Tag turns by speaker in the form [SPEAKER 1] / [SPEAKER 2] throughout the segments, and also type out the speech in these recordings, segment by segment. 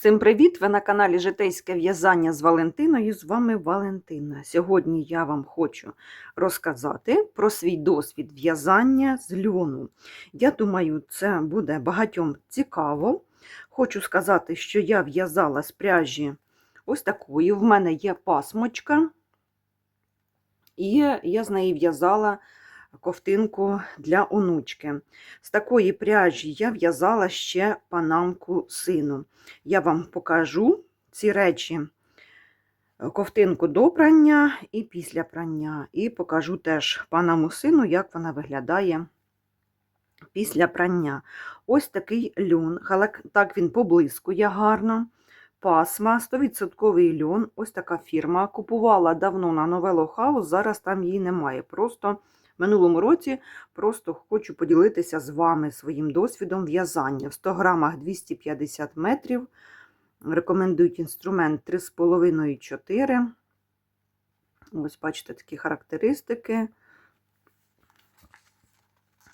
[SPEAKER 1] Всім привіт! Ви на каналі Житейське в'язання з Валентиною. З вами Валентина. Сьогодні я вам хочу розказати про свій досвід в'язання з льону. Я думаю, це буде багатьом цікаво. Хочу сказати, що я в'язала з пряжі ось такої. В мене є пасмочка, і я з неї в'язала ковтинку для онучки. З такої пряжі я в'язала ще панамку сину. Я вам покажу ці речі, ковтинку до прання і після прання. І покажу теж панаму сину, як вона виглядає після прання. Ось такий льон. Так він поблискує гарно. Пасма, 100% льон. Ось така фірма. Купувала давно на Новело Хаус, зараз там її немає. Просто минулому році просто хочу поділитися з вами своїм досвідом в'язання. В 100 грамах 250 метрів. Рекомендують інструмент 3,5-4. Ось, бачите, такі характеристики.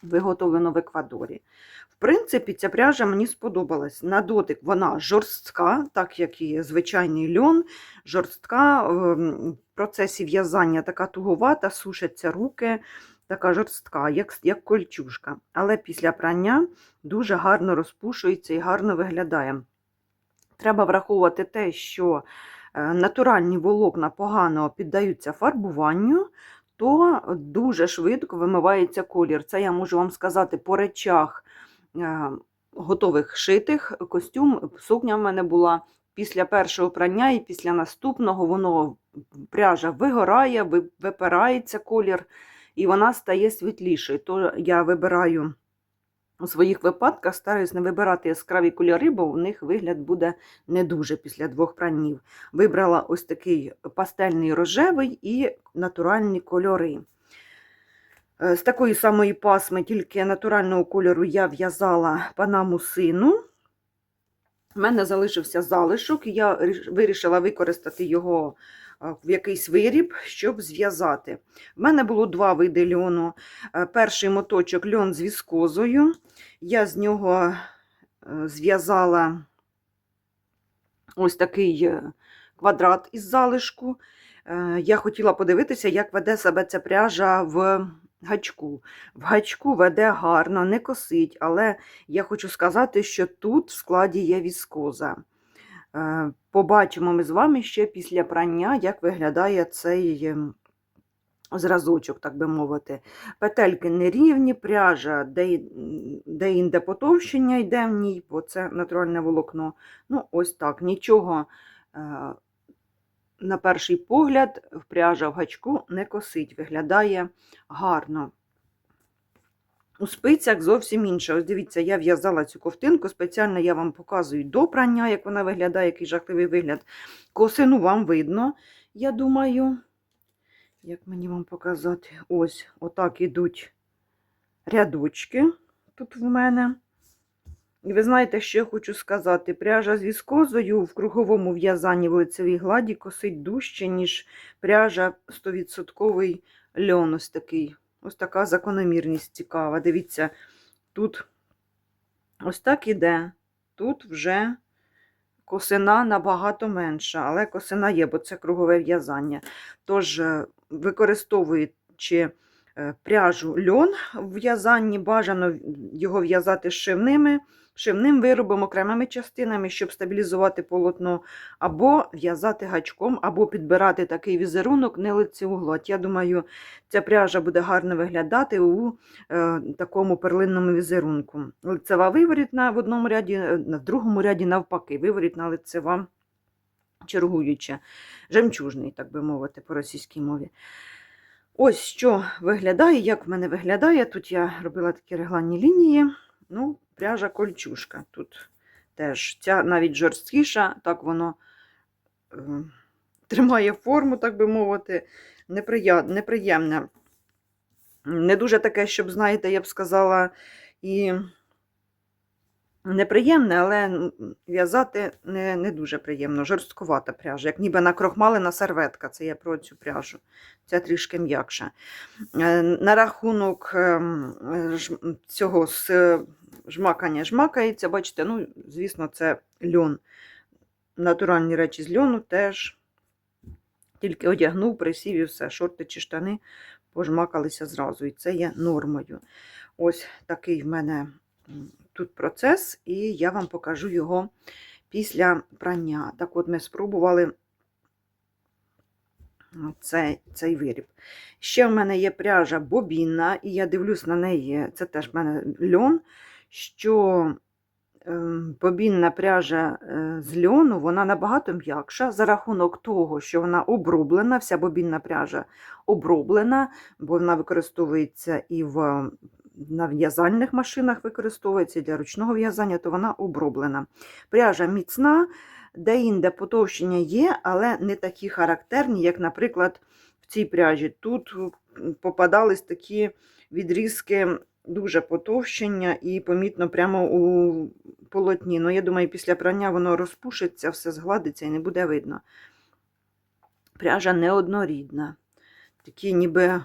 [SPEAKER 1] Виготовлено в Еквадорі. В принципі, ця пряжа мені сподобалась. На дотик вона жорстка, так як і звичайний льон, жорстка. В процесі в'язання така туговата, сушаться руки, така жорстка, як, як кольчужка. Але після прання дуже гарно розпушується і гарно виглядає. Треба враховувати те, що е, натуральні волокна погано піддаються фарбуванню, то дуже швидко вимивається колір. Це я можу вам сказати по речах е, готових шитих. Костюм, сукня в мене була після першого прання і після наступного воно пряжа вигорає, випирається колір, і вона стає світлішою. То я вибираю у своїх випадках, стараюсь не вибирати яскраві кольори, бо у них вигляд буде не дуже після двох пранів. Вибрала ось такий пастельний рожевий і натуральні кольори. Е, З такої самої пасми, тільки натурального кольору, я в'язала панаму сину. У мене залишився залишок, і я вирішила використати його в якийсь виріб, щоб зв'язати. В мене було два види льону. Е, Перший моточок льон з віскозою. Я з нього е, зв'язала ось такий е, квадрат із залишку. Я хотіла подивитися, як веде себе ця пряжа в гачку. В гачку веде гарно, не косить, але я хочу сказати, що тут в складі є віскоза. Побачимо ми з вами ще після прання, як виглядає цей ем, зразочок, так би мовити. Петельки нерівні, пряжа де- де-інде потовщення йде в ній, бо це натуральне волокно. Ну, ось так. Нічого е, на перший погляд пряжа в гачку не косить, виглядає гарно. У спицях зовсім інше. Ось дивіться, я в'язала цю ковтинку, спеціально я вам показую до прання, як вона виглядає, який жахливий вигляд. Косину вам видно, я думаю. Як мені вам показати? Ось, отак ідуть рядочки тут в мене. І ви знаєте, що я хочу сказати? Пряжа з віскозою в круговому в'язанні в лицевій гладі косить дужче, ніж пряжа 100% льон ось такий. Ось така закономірність цікава. Дивіться, тут ось так іде. Тут вже косина набагато менша, але косина є, бо це кругове в'язання. Тож, е, використовуючи пряжу льон в в'язанні, бажано його в'язати шивними, шивним виробом, окремими частинами, щоб стабілізувати полотно, або в'язати гачком, або підбирати такий візерунок не лицеву гладь. Я думаю, ця пряжа буде гарно виглядати у е, такому перлинному візерунку. Лицева виворітна в одному ряді, е, в другому ряді навпаки, виворітна лицева чергуюча, жемчужний, так би мовити, по російській мові. Ось що виглядає, як в мене виглядає. Тут я робила такі регланні лінії. Ну, пряжа кольчушка. Тут теж ця навіть жорсткіша, так воно е, тримає форму, так би мовити, неприємне. Не дуже таке, щоб, знаєте, я б сказала, і неприємне, але в'язати не, не дуже приємно. Жорсткувата пряжа, як ніби накрохмалена серветка. Це я про цю пряжу. Ця трішки м'якша. Е, На рахунок ем, цього жмакання жмакається, бачите, ну, звісно, це льон. натуральні речі з льону теж тільки одягнув, присів і все, шорти чи штани пожмакалися зразу. І це є нормою. Ось такий в мене тут процес, і я вам покажу його після прання. Так от ми спробували цей, цей виріб. Ще в мене є пряжа бобінна, і я дивлюсь на неї, це теж в мене льон, що ем, бобінна пряжа е, з льону, вона набагато м'якша за рахунок того, що вона оброблена, вся бобінна пряжа оброблена, бо вона використовується і в на в'язальних машинах використовується для ручного в'язання, то вона оброблена. Пряжа міцна, де-інде потовщення є, але не такі характерні, як, наприклад, в цій пряжі. Тут попадались такі відрізки дуже потовщення і помітно прямо у полотні. Ну, я думаю, після прання воно розпушиться, все згладиться і не буде видно. Пряжа неоднорідна. Такі ніби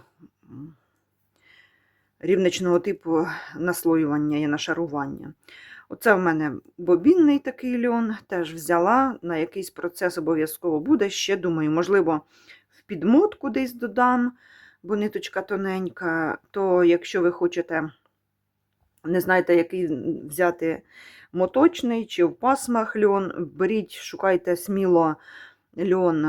[SPEAKER 1] рівничного типу наслоювання і нашарування. Оце в мене бобінний такий льон, теж взяла, на якийсь процес обов'язково буде. Ще думаю, можливо, в підмотку десь додам, бо ниточка тоненька. То якщо ви хочете, не знаєте, який взяти моточний чи в пасмах льон, беріть, шукайте сміло льон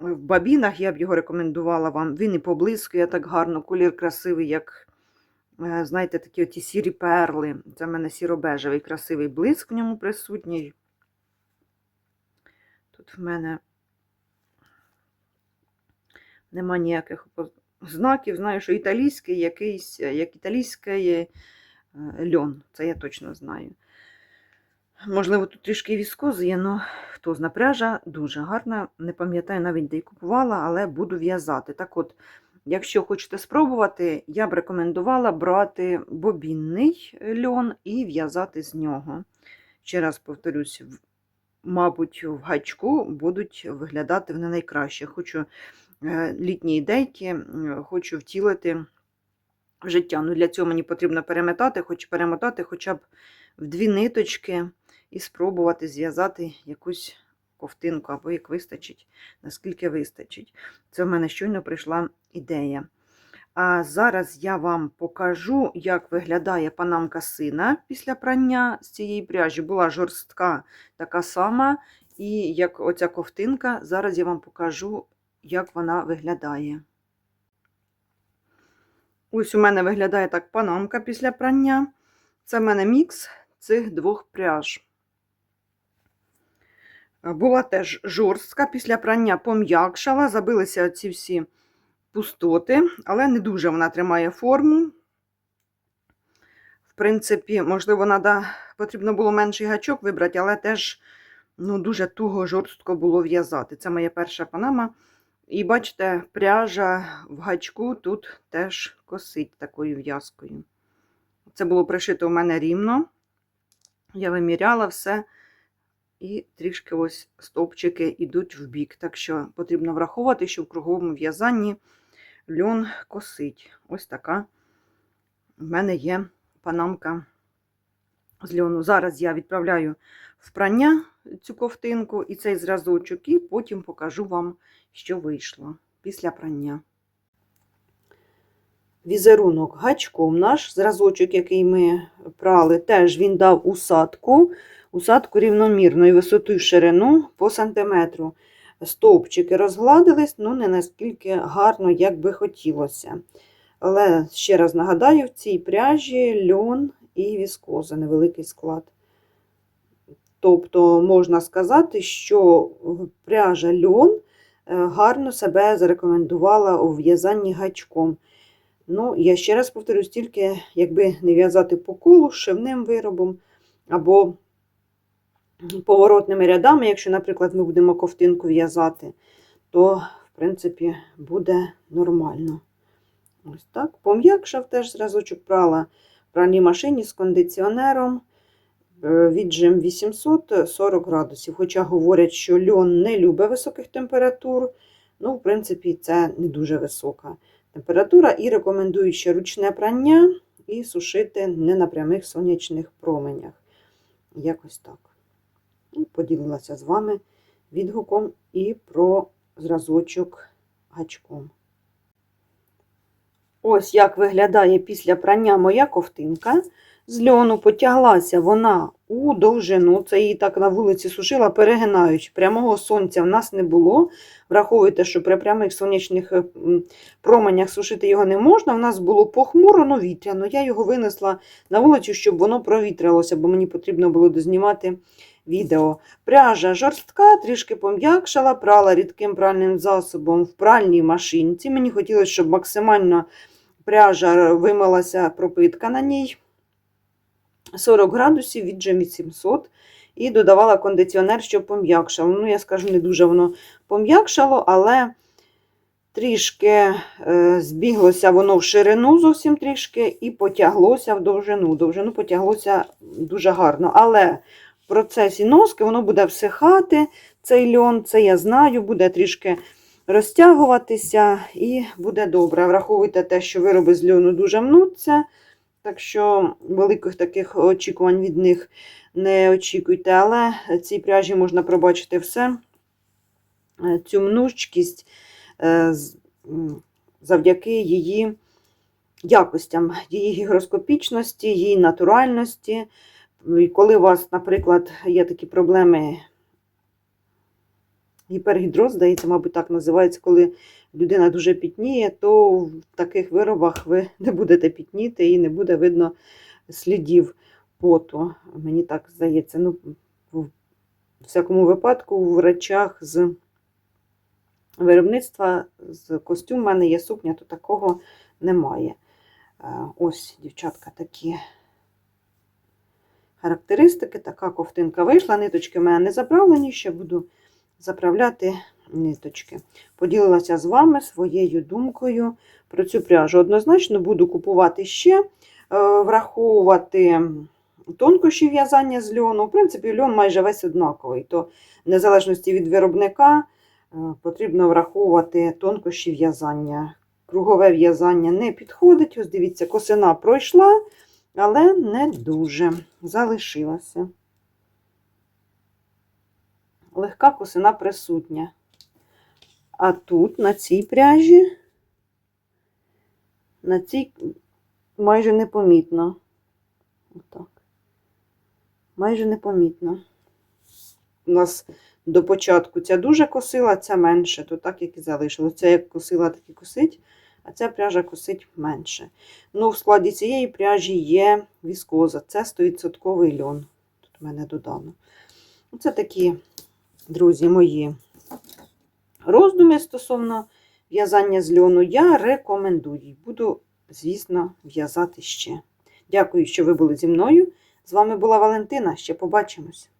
[SPEAKER 1] в бабінах, я б його рекомендувала вам. Він і поблискує так гарно, колір красивий, як знаєте, такі оті сірі перли. Це в мене сіро-бежевий красивий блиск в ньому присутній. Тут в мене нема ніяких знаків. Знаю, що італійський якийсь, е, як італійський е, льон. Це я точно знаю. Можливо, тут трішки віскози є, але хто зна пряжа дуже гарна. Не пам'ятаю навіть, де й купувала, але буду в'язати. Так от, Якщо хочете спробувати, я б рекомендувала брати бобінний льон і в'язати з нього. Ще раз повторюсь, мабуть, в гачку будуть виглядати вони найкраще. Хочу е, літні ідейки, хочу втілити життя. Ну, для цього мені потрібно перемотати, хоч перемотати хоча б в дві ниточки і спробувати зв'язати якусь ковтинку, або як вистачить, наскільки вистачить. Це в мене щойно прийшла ідея. А зараз я вам покажу, як виглядає панамка сина після прання з цієї пряжі. Була жорстка така сама, і як оця ковтинка, зараз я вам покажу, як вона виглядає. Ось у мене виглядає так панамка після прання. Це в мене мікс цих двох пряж. Була теж жорстка, після прання пом'якшала, забилися ці всі пустоти, але не дуже вона тримає форму. В принципі, можливо, надо, потрібно було менший гачок вибрати, але теж ну, дуже туго жорстко було в'язати. Це моя перша панама. І бачите, пряжа в гачку тут теж косить такою в'язкою. Це було пришито у мене рівно. Я виміряла все. І трішки ось стовпчики йдуть в бік. Так що потрібно враховувати, що в круговому в'язанні льон косить. Ось така в мене є панамка з льону. Зараз я відправляю в прання цю ковтинку і цей зразочок, і потім покажу вам, що вийшло після прання. Візерунок гачком наш, зразочок, який ми прали, теж він дав усадку. Усадку рівномірної висоту і ширину по сантиметру. Стовпчики розгладились, ну не наскільки гарно, як би хотілося. Але ще раз нагадаю, в цій пряжі льон і віскоза, невеликий склад. Тобто можна сказати, що пряжа льон е, гарно себе зарекомендувала у в'язанні гачком. Ну, я ще раз повторюсь, тільки якби не в'язати по колу шивним виробом або поворотними рядами, якщо, наприклад, ми будемо ковтинку в'язати, то, в принципі, буде нормально. Ось так. Пом'якшав теж зразочок прала в пральній машині з кондиціонером. Е, Віджим 840 градусів. Хоча говорять, що льон не любить високих температур. Ну, в принципі, це не дуже висока температура. І рекомендують ще ручне прання і сушити не на прямих сонячних променях. Якось так. Ну, поділилася з вами відгуком і про зразочок гачком. Ось як виглядає після прання моя ковтинка. З льону потяглася вона у довжину. Це її так на вулиці сушила, перегинаючи. Прямого сонця в нас не було. Враховуйте, що при прямих сонячних е, променях сушити його не можна. В нас було похмуро, но вітряно. Я його винесла на вулицю, щоб воно провітрилося, бо мені потрібно було дознімати відео. Пряжа жорстка, трішки пом'якшала, прала рідким пральним засобом в пральній машинці. Мені хотілося, щоб максимально пряжа вимилася пропитка на ній. 40 градусів від Джемі 700 і додавала кондиціонер, щоб пом'якшало. Ну, я скажу, не дуже воно пом'якшало, але трішки е, збіглося воно в ширину зовсім трішки і потяглося в довжину. Довжину потяглося дуже гарно. Але в процесі носки воно буде всихати, цей льон, це я знаю, буде трішки розтягуватися і буде добре. Враховуйте те, що вироби з льону дуже мнуться. Так що великих таких очікувань від них не очікуйте, але цій пряжі можна пробачити все. Е, Цю мнучкість е, завдяки її якостям, її гігроскопічності, її натуральності. Коли у вас, наприклад, є такі проблеми, гіпергідроз, здається, мабуть, так називається, коли людина дуже пітніє, то в таких виробах ви не будете пітніти і не буде видно слідів поту. Мені так здається. Ну, в всякому випадку, в речах з виробництва, з костюм в мене є сукня, то такого немає. Е, Ось, дівчатка, такі характеристики. Така ковтинка вийшла. Ниточки в мене не заправлені, ще буду заправляти ниточки. Поділилася з вами своєю думкою про цю пряжу. Однозначно буду купувати ще, е, враховувати тонкощі в'язання з льону. В принципі, льон майже весь однаковий, то незалежності від виробника е, потрібно враховувати тонкощі в'язання. Кругове в'язання не підходить. Ось дивіться, косина пройшла, але не дуже залишилася. Легка косина присутня. А тут, на цій пряжі, на цій майже непомітно. Отак. Майже непомітно. У нас до початку ця дуже косила, ця менше, то так, як і залишилось. Ця як косила, так і косить, а ця пряжа косить менше. Ну, в складі цієї пряжі є віскоза. Це 100% льон. Тут в мене додано. Це такі, друзі, мої роздуми стосовно в'язання з льону. Я рекомендую. Буду, звісно, в'язати ще. Дякую, що ви були зі мною. З вами була Валентина. Ще побачимось.